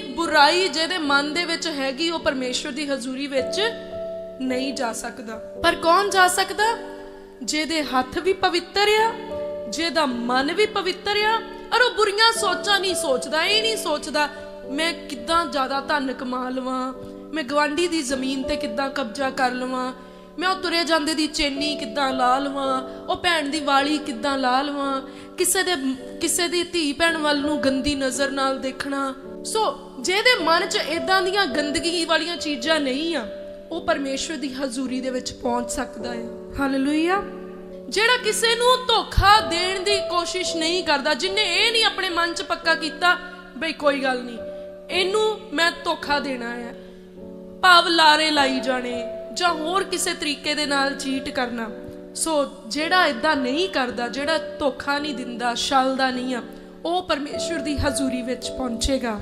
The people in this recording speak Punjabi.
ਕੋਈ ਬੁਰਾਈ ਜਿਹਦੇ ਮਨ ਦੇ ਵਿੱਚ ਹੈਗੀ, ਉਹ ਪਰਮੇਸ਼ਵਰ ਦੀ ਹਜ਼ੂਰੀ ਵਿੱਚ ਨਹੀਂ ਜਾ ਸਕਦਾ। ਪਰ ਕੌਣ ਜਾ ਸਕਦਾ? ਜਿਹਦੇ ਹੱਥ ਵੀ ਪਵਿੱਤਰ ਆ, ਜਿਹਦਾ ਮਨ ਵੀ ਪਵਿੱਤਰ ਆ, ਔਰ ਉਹ ਬੁਰੀਆਂ ਸੋਚਾਂ ਨਹੀਂ ਸੋਚਦਾ, ਇਹ ਨਹੀਂ ਸੋਚਦਾ, ਮੈਂ ਕਿੱਦਾਂ ਜ਼ਿਆਦਾ ਧਨ ਕਮਾ ਲਵਾਂ? ਮੈਂ ਗਵਾਂਢੀ ਦੀ ਜ਼ਮੀਨ ਤੇ ਕਿੱਦਾਂ ਕਬਜ਼ਾ ਕਰ ਲਵਾਂ? ਮੈਂ ਉਹ ਤੁਰੇ ਜਾਂਦੇ ਦੀ ਚੇਨੀ ਕਿੱਦਾਂ ਲਾ ਲਵਾਂ? ਉਹ ਭੈਣ ਦੀ ਵਾਲੀ ਕਿੱਦਾਂ ਲਾ ਲਵਾਂ? ਕਿਸੇ ਦੇ, ਕਿਸੇ ਦੀ ਧੀ ਭੈਣ ਵੱਲ ਨੂੰ ਗੰਦੀ ਨਜ਼ਰ ਨਾਲ ਦੇਖਣਾ ਸੋ ਜਿਹਦੇ ਮਨ 'ਚ ਇਦਾਂ ਦੀਆਂ ਗੰਦਗੀ ਵਾਲੀਆਂ ਚੀਜ਼ਾਂ ਨਹੀਂ ਆ ਉਹ ਪਰਮੇਸ਼ਵਰ ਦੀ ਹਜ਼ੂਰੀ ਦੇ ਵਿੱਚ ਪਹੁੰਚ ਸਕਦਾ ਹੈ ਹਾਲੇਲੂਇਆ ਜਿਹੜਾ ਕਿਸੇ ਨੂੰ ਧੋਖਾ ਦੇਣ ਦੀ ਕੋਸ਼ਿਸ਼ ਨਹੀਂ ਕਰਦਾ ਜਿਨੇ ਇਹ ਨਹੀਂ ਆਪਣੇ ਮਨ 'ਚ ਪੱਕਾ ਕੀਤਾ ਬਈ ਕੋਈ ਗੱਲ ਨਹੀਂ ਇਹਨੂੰ ਮੈਂ ਧੋਖਾ ਦੇਣਾ ਹੈ ਭਾਵ ਲਾਰੇ ਲਾਈ ਜਾਣੇ ਜਾਂ ਹੋਰ ਕਿਸੇ ਤਰੀਕੇ ਦੇ ਨਾਲ ਚੀਟ ਕਰਨਾ। ਸੋ ਜਿਹੜਾ ਇਦਾਂ ਨਹੀਂ ਕਰਦਾ ਜਿਹੜਾ ਧੋਖਾ ਨਹੀਂ ਦਿੰਦਾ ਛਲਦਾ ਨਹੀਂ ਆ ਉਹ ਪਰਮੇਸ਼ਵਰ ਦੀ ਹਜ਼ੂਰੀ ਵਿੱਚ ਪਹੁੰਚੇਗਾ।